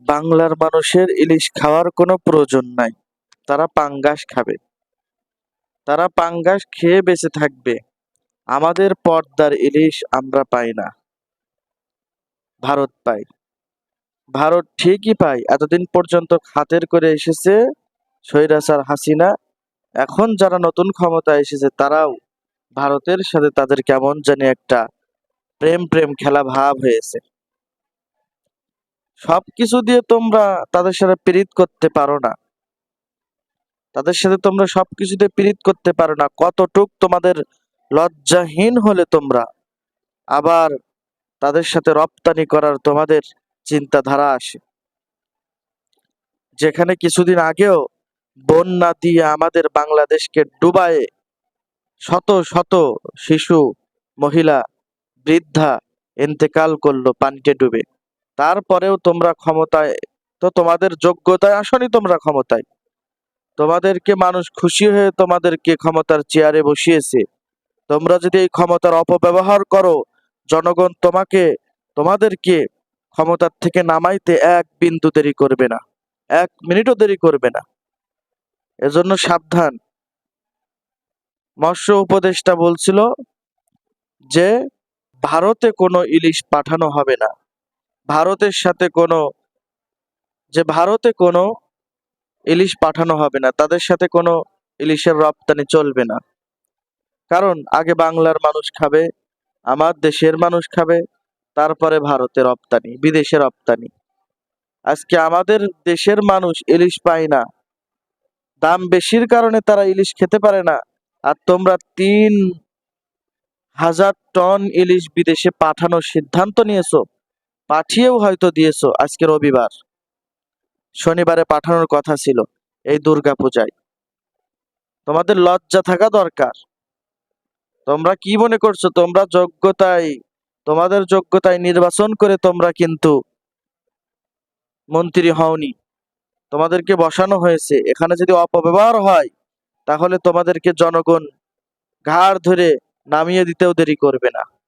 বাংলার মানুষের ইলিশ খাওয়ার কোনো প্রয়োজন নাই। তারা পাঙ্গাস খাবে। তারা পাঙ্গাস খেয়ে বেঁচে থাকবে। আমাদের পর্দার ইলিশ আমরা পাই না। ভারত পাই। ভারত ঠিকই পায় এতদিন পর্যন্ত খাতের করে এসেছে স্বৈরাচার হাসিনা। এখন যারা নতুন ক্ষমতা এসেছে, তারাও ভারতের সাথে তাদের কেমন জানি একটা প্রেম প্রেম খেলা ভাব হয়েছে। সবকিছু দিয়ে তোমরা তাদের সাথে পীড়িত করতে পারো না। তাদের সাথে তোমরা সবকিছু দিয়ে পীড়িত করতে পারো না। কতটুক তোমাদের লজ্জাহীন হলে তোমরা, আবার তাদের সাথে রপ্তানি করার তোমাদের চিন্তাধারা আসে। যেখানে কিছুদিন আগেও বন্যা দিয়ে আমাদের বাংলাদেশকে ডুবায়ে শত শত শিশু, মহিলা, বৃদ্ধা ইন্তেকাল করল পানিতে ডুবে। তারপরেও তোমরা ক্ষমতায়, তো তোমাদের যোগ্যতায় আসনি তোমরা ক্ষমতায়। তোমাদেরকে মানুষ খুশি হয়ে তোমাদেরকে ক্ষমতার চেয়ারে বসিয়েছে। তোমরা যদি এই ক্ষমতার অপব্যবহার করো, জনগণ তোমাকে, তোমাদেরকে ক্ষমতার থেকে নামাইতে এক বিন্দু দেরি করবে না। এক মিনিটও দেরি করবে না। এজন্য সাবধান। মৎস্য উপদেষ্টা বলছিল যে, ভারতে কোনো ইলিশ পাঠানো হবে না। ভারতের সাথে কোনো, যে ভারতে কোনো ইলিশ পাঠানো হবে না, তাদের সাথে কোনো ইলিশের রপ্তানি চলবে না। কারণ আগে বাংলার মানুষ খাবে, আমার দেশের মানুষ খাবে, তারপরে ভারতে রপ্তানি, বিদেশে রপ্তানি। আজকে আমাদের দেশের মানুষ ইলিশ পায় না। দাম বেশির কারণে তারা ইলিশ খেতে পারে না। আর তোমরা তিন হাজার টন ইলিশ বিদেশে পাঠানোর সিদ্ধান্ত নিয়েছো। পাঠিয়েও হয়তো দিয়েছ আজকে রবিবার। শনিবারে পাঠানোর কথা ছিল এই দুর্গা পূজায়। তোমাদের লজ্জা থাকা দরকার। তোমরা কি মনে করছ? তোমরা যোগ্যতায় তোমাদের যোগ্যতায় নির্বাচন করে তোমরা কিন্তু মন্ত্রী হওনি। তোমাদেরকে বসানো হয়েছে। এখানে যদি অপব্যবহার হয়, তাহলে তোমাদেরকে জনগণ ঘাড় ধরে নামিয়ে দিতেও দেরি করবে না।